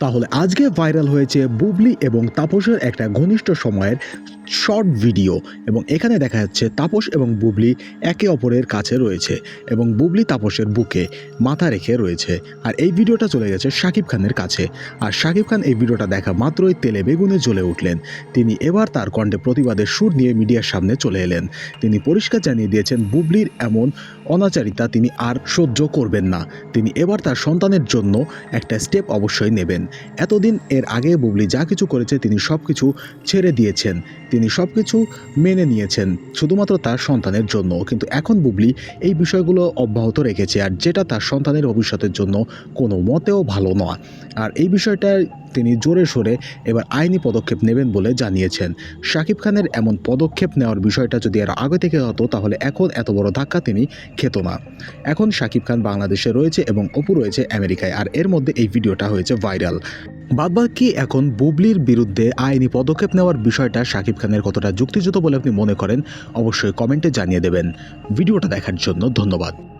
তাহলে আজকে ভাইরাল হয়েছে বুবলি এবং তাপসের একটা ঘনিষ্ঠ সময়ের শর্ট ভিডিও এবং এখানে দেখা যাচ্ছে তাপস এবং বুবলি একে অপরের কাছে রয়েছে এবং বুবলি তাপসের বুকে মাথা রেখে রয়েছে। আর এই ভিডিওটা চলে গেছে শাকিব খানের কাছে। আর শাকিব খান এই ভিডিওটা দেখা মাত্রই তেলে বেগুনে জ্বলে উঠলেন। তিনি এবার তার কণ্ঠে প্রতিবাদের সুর নিয়ে মিডিয়ার সামনে চলে এলেন। তিনি পরিষ্কার জানিয়ে দিয়েছেন, বুবলির এমন অনাচারিতা তিনি আর সহ্য করবেন না। তিনি এবার তার সন্তানের জন্য একটা স্টেপ অবশ্যই নেবেন। এতদিন এর আগে বুবলি যা কিছু করেছে তিনি সব কিছু ছেড়ে দিয়েছেন। তিনি সব কিছু মেনে নিয়েছেন, শুধুমাত্র তার সন্তানের জন্য। কিন্তু এখন বুবলি এই বিষয়গুলো অব্যাহত রেখেছে, আর যেটা তার সন্তানের ভবিষ্যতের জন্য কোনো মতেও ভালো নয়। আর এই বিষয়টা তিনি জোরে সোরে এবার আইনি পদক্ষেপ নেবেন বলে জানিয়েছেন। শাকিব খানের এমন পদক্ষেপ নেওয়ার বিষয়টা যদি আর আগে থেকে হতো, তাহলে এখন এত বড় ধাক্কা তিনি খেত না। এখন শাকিব খান বাংলাদেশে রয়েছে এবং অপু রয়েছে আমেরিকায়, আর এর মধ্যে এই ভিডিওটা হয়েছে ভাইরাল। বাদবাকি এখন বুবলির বিরুদ্ধে আইনি পদক্ষেপ নেওয়ার বিষয়টা শাকিব খানের কতটা যুক্তিযুক্ত বলে আপনি মনে করেন, অবশ্যই কমেন্টে জানিয়ে দেবেন। ভিডিওটা দেখার জন্য ধন্যবাদ।